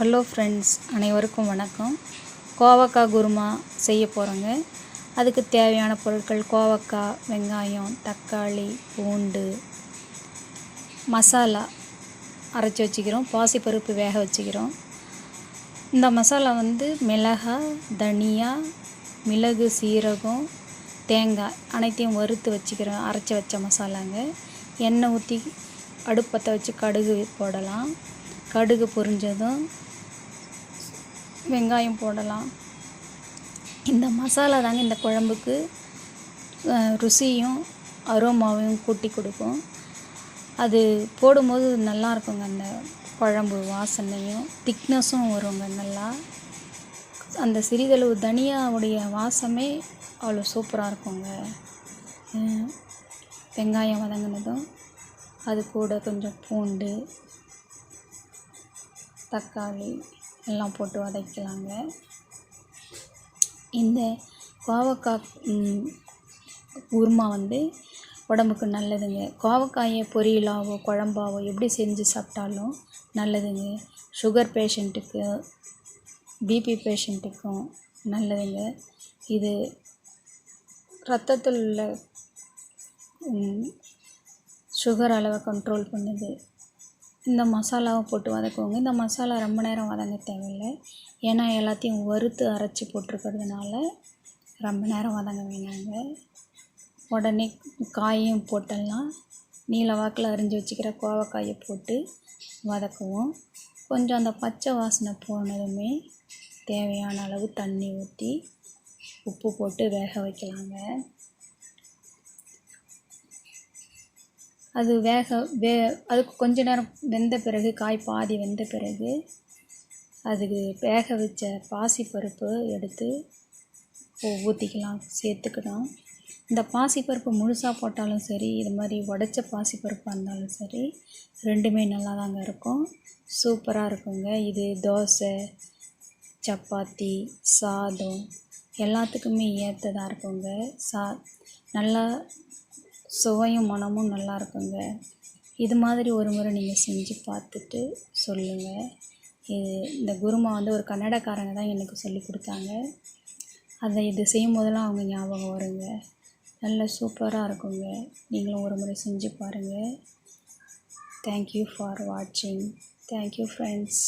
Hello friends அனைவருக்கும் வணக்கம். கோவக்காய் குருமா செய்ய போகிறோங்க அதுக்கு தேவையான பொருட்கள் கோவக்காய் வெங்காயம் தக்காளி பூண்டு மசாலா அரைச்சி வச்சுக்கிறோம். பாசிப்பருப்பு வேக வச்சுக்கிறோம். இந்த மசாலா வந்து மிளகாய் தனியா மிளகு சீரகம் தேங்காய் அனைத்தையும் வறுத்து வச்சுக்கிறோம். அரைச்சி வச்ச மசாலாங்க. எண்ணெய் ஊற்றி அடுப்பத்தை வச்சு கடுகு போடலாம். கடுகு பொரிஞ்சதும் வெங்காயம் போடலாம். இந்த மசாலா தாங்க இந்த குழம்புக்கு ருசியும் அரோமாவையும் கூட்டி கொடுக்கும். அது போடும்போது நல்லா இருக்குங்க அந்த குழம்பு வாசனையும் திக்னஸும் வருங்க நல்லா. அந்த சிறிதளவு தனியாவுடைய வாசமே அவ்வளோ சூப்பராக இருக்குங்க. வெங்காயம் வதங்கினதும் அது கூட கொஞ்சம் பூண்டு தக்காளி எல்லாம் போட்டு வதக்கலாங்க. இந்த கோவக்காய் குருமா வந்து உடம்புக்கு நல்லதுங்க. கோவக்காயை பொரியலாவோ குழம்பாவோ எப்படி செஞ்சு சாப்பிட்டாலும் நல்லதுங்க. சுகர் பேஷண்ட்டுக்கு பிபி பேஷண்ட்டுக்கும் நல்லதுங்க. இது ரத்தத்தில் உள்ள சுகர் அளவை கண்ட்ரோல் பண்ணுது. இந்த மசாலாவை போட்டு வதக்குவோங்க. இந்த மசாலா ரொம்ப நேரம் வதங்க தேவையில்லை. ஏன்னா எல்லாத்தையும் வறுத்து அரைச்சி போட்டிருக்கிறதுனால ரொம்ப நேரம் வதங்க வேணாங்க உடனே காயும் போட்டுடலாம் நீல வாக்கில் அரிஞ்சு வச்சுக்கிற கோவக்காயை போட்டு வதக்குவோம். கொஞ்சம் அந்த பச்சை வாசனை போனதுமே தேவையான அளவு தண்ணி ஊற்றி உப்பு போட்டு வேக வைக்கலாங்க. அது வேக வே அதுக்கு கொஞ்ச நேரம் வெந்த பிறகு காய் பாதி வெந்த பிறகு அதுக்கு வேக வச்ச பாசிப்பருப்பு எடுத்து ஊற்றிக்கலாம் சேர்த்துக்கலாம். இந்த பாசிப்பருப்பு முழுசாக போட்டாலும் சரி இது மாதிரி உடச்ச பாசிப்பருப்பாக இருந்தாலும் சரி ரெண்டுமே நல்லா தாங்க இருக்கும். சூப்பராக இருக்குங்க. இது தோசை சப்பாத்தி சாதம் எல்லாத்துக்குமே ஏற்றதாக இருக்குங்க. சா நல்லா சுவையும் மனமும் நல்லா இருக்குங்க. இது மாதிரி ஒரு முறை நீங்கள் செஞ்சு பார்த்துட்டு சொல்லுங்கள் இது இந்த குருமா வந்து ஒரு கன்னடக்காரங்க தான் எனக்கு சொல்லி கொடுத்தாங்க. அதை இது செய்யும் போதெல்லாம் அவங்க ஞாபகம் வருங்க. நல்ல சூப்பராக இருக்குங்க. நீங்களும் ஒரு முறை செஞ்சு பாருங்கள் தேங்க்யூ ஃபார் வாட்சிங் தேங்க்யூ ஃப்ரெண்ட்ஸ்